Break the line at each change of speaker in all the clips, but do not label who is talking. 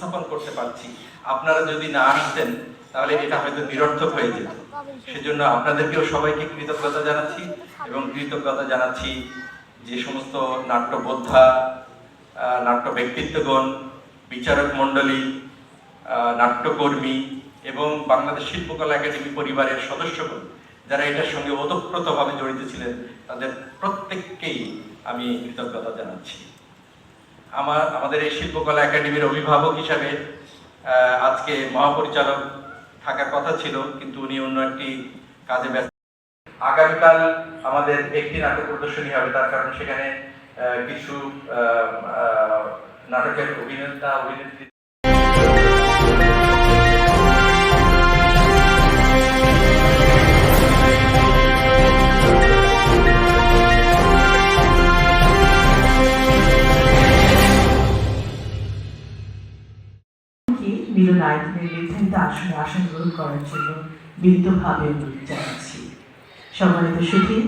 উপস্থাপন করতে পারছি। আপনারা যদি না আসতেন, তাহলে এটা হয়তো নিরর্থক হয়ে যেত। সেজন্য আপনাদেরকেও সবাইকে কৃতজ্ঞতা জানাচ্ছি এবং কৃতজ্ঞতা জানাচ্ছি যে সমস্ত নাট্যবোদ্ধা নাট্য ব্যক্তিত্বগণ বিচারক মণ্ডলী নাট্যকর্মী এবং বাংলাদেশ শিল্পকলা একাডেমি পরিবারের সদস্যগণ, যারা এটার সঙ্গে ওতপ্রোতভাবে জড়িত ছিলেন, তাদের প্রত্যেককেই আমি কৃতজ্ঞতা জানাচ্ছি। আমার, আমাদের এই শিল্পকলা একাডেমির অভিভাবক হিসাবে আজকে মহাপরিচালক থাকার কথা ছিল, কিন্তু উনি অন্য একটি কাজে ব্যস্ত। আগামীকাল আমাদের একটি নাটক প্রদর্শনী হবে, তার কারণ সেখানে কিছু নাটকের অভিনেতা, অভিনেত্রী
কি তার সঙ্গে আসনে গ্রহণ করার জন্য অনুরোধ জানাচ্ছি। সম্মানিত
সুখী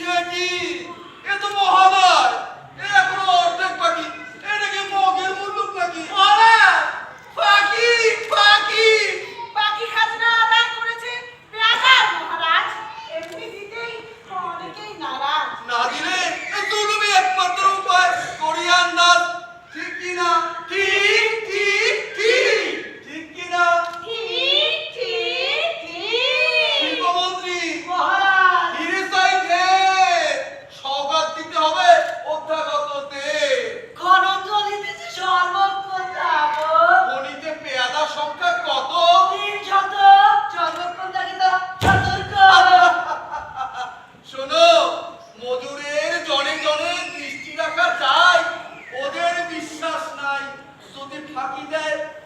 সে কি?
এ তো মহাদয় guy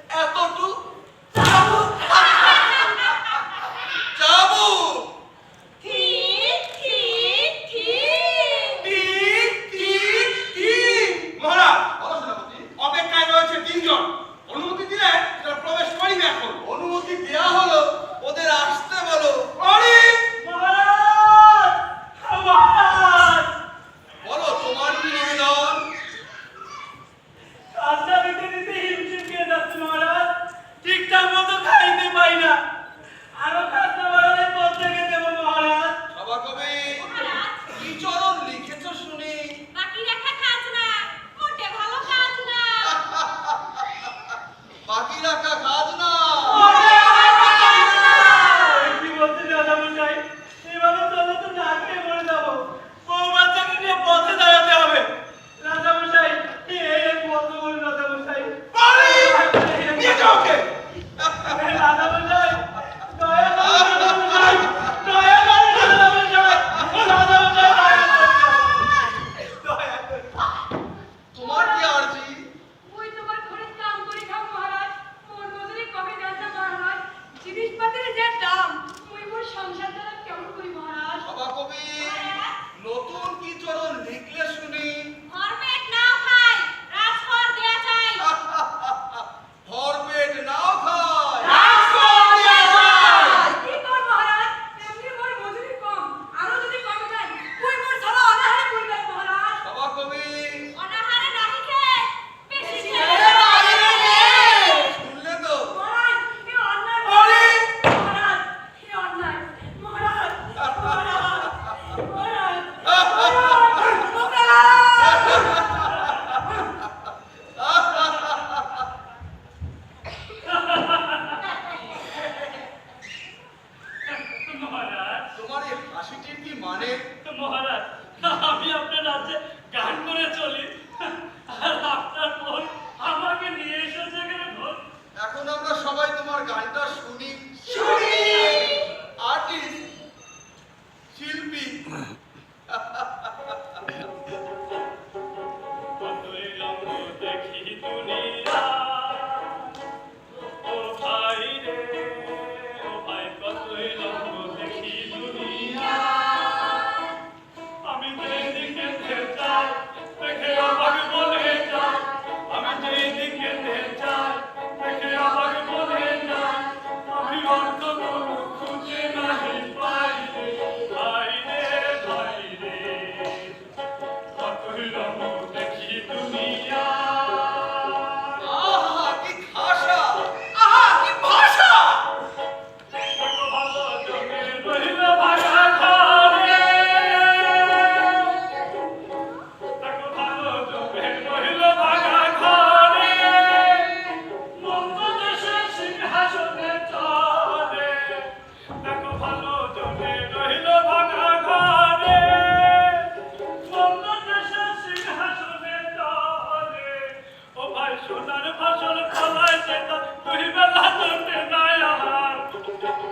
তুই বেলা জন্মে নাই আমার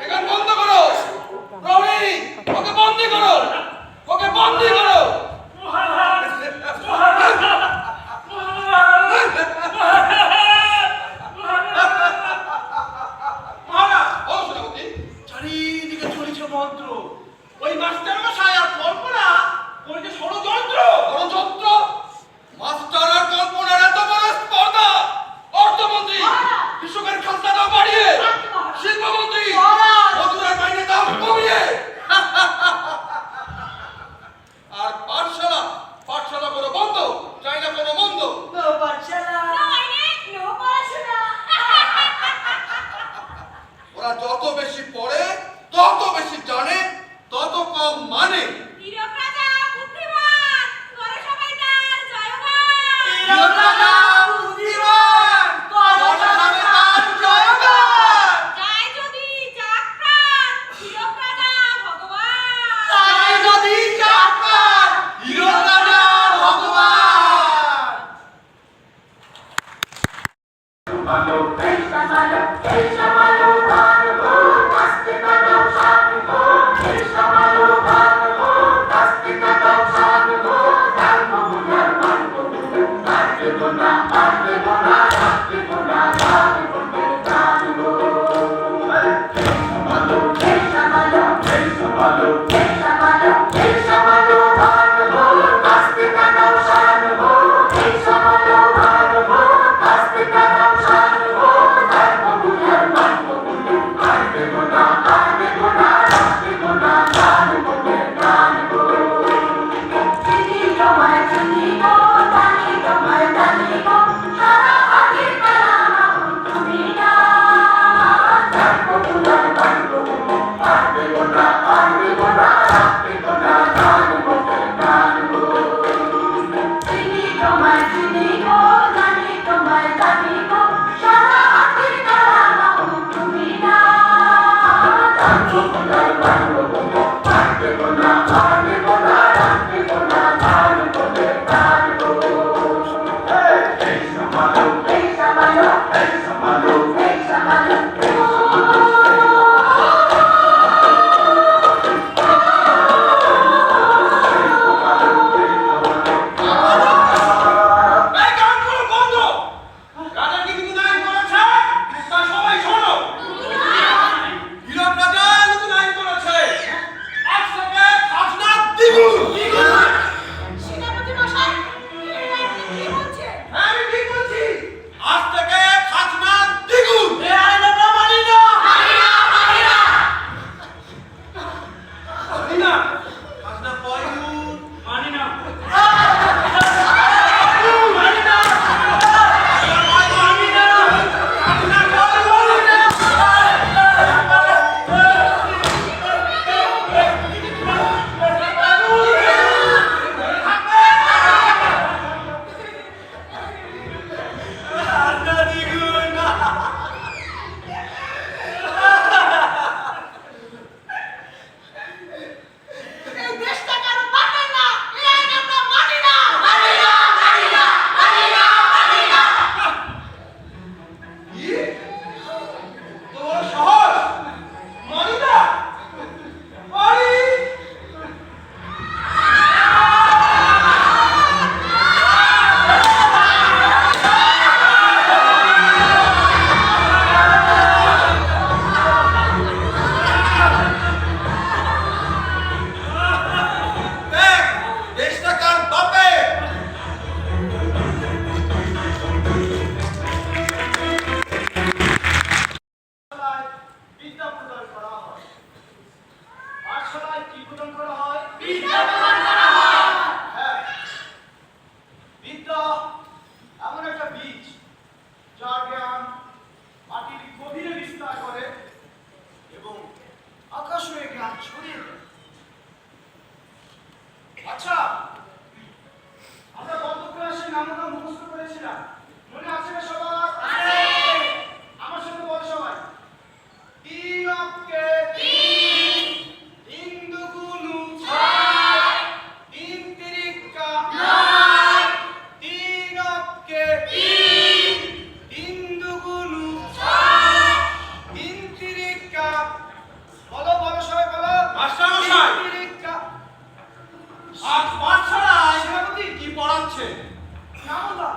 এখান বন্ধ করো। প্রবীণ ওকে বন্দি করো। ওকে বন্দি করো। তত বেশি জানে তত কম মানে।
হীরক রাজা বুদ্ধিমান করে সবাই তার জয় হোক হীরক রাজা!
কি হ্যাঁ।
এমন একটা বীজ জ্ঞান মাটির গভীরে বিস্তার করে এবং আকাশ হয়ে আচ্ছা
আর পাঠশালায়
সেনাপতি
কি পড়াচ্ছে? না বাবা